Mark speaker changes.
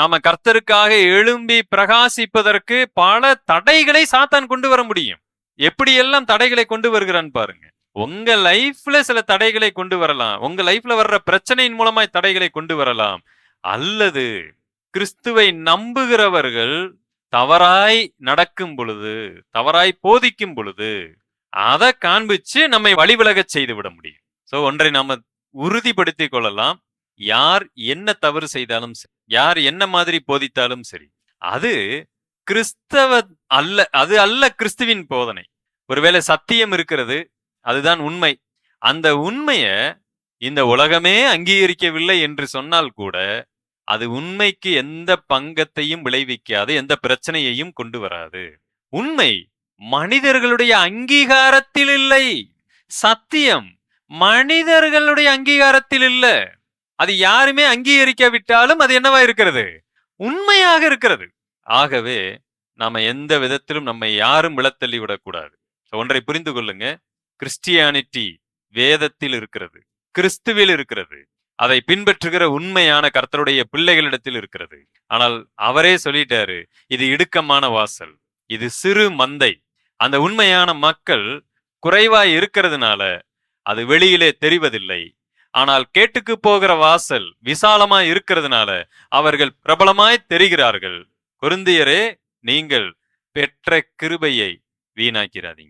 Speaker 1: நாம கர்த்தருக்காக எழும்பி பிரகாசிப்பதற்கு பல தடைகளை சாத்தான் கொண்டு வர முடியும். எப்படி எல்லாம் தடைகளை கொண்டு வருகிறான்னு பாருங்க. உங்க லைஃப்ல சில தடைகளை கொண்டு வரலாம். உங்க லைஃப்ல வர்ற பிரச்சனையின் மூலமாய் தடைகளை கொண்டு வரலாம். அல்லது கிறிஸ்துவை நம்புகிறவர்கள் தவறாய் நடக்கும் பொழுது தவறாய் போதிக்கும் பொழுது அதை காண்பிச்சு நம்மை வழிவிலகச் செய்து விட முடியும். சோ ஒன்றை நாம உறுதிப்படுத்திக் கொள்ளலாம். யார் என்ன தவறு செய்தாலும் சரி யார் என்ன மாதிரி போதித்தாலும் சரி அது கிறிஸ்தவ அல்ல அது அல்ல கிறிஸ்துவின் போதனை. ஒருவேளை சத்தியம் இருக்கிறது அதுதான் உண்மை. அந்த உண்மைய இந்த உலகமே அங்கீகரிக்கவில்லை என்று சொன்னால் கூட அது உண்மைக்கு எந்த பங்கத்தையும் விளைவிக்காது எந்த பிரச்சனையையும் கொண்டு வராது. உண்மை மனிதர்களுடைய அங்கீகாரத்தில் இல்லை. சத்தியம் மனிதர்களுடைய அங்கீகாரத்தில் இல்ல. அது யாருமே அங்கீகரிக்காவிட்டாலும் அது என்னவா இருக்கிறது? உண்மையாக இருக்கிறது. ஆகவே நாம எந்த விதத்திலும் நம்மை யாரும் விழத்தள்ளி விடக்கூடாது. ஒன்றை புரிந்து கொள்ளுங்க. கிறிஸ்டியானிட்டி வேதத்தில் இருக்கிறது. கிறிஸ்துவில் இருக்கிறது. அதை பின்பற்றுகிற உண்மையான கர்த்தருடைய பிள்ளைகளிடத்தில் இருக்கிறது. ஆனால் அவரே சொல்லிட்டாரு இது இடுக்கமான வாசல் இது சிறு மந்தை. அந்த உண்மையான மக்கள் குறைவாய் இருக்கிறதுனால அது வெளியிலே தெரிவதில்லை. ஆனால் கேட்டுக்கு போகிற வாசல் விசாலமாய் இருக்கிறதுனால அவர்கள் பிரபலமாய் தெரிகிறார்கள். குருந்தியரே நீங்கள் பெற்ற கிருபையை வீணாக்கிறாதீங்க.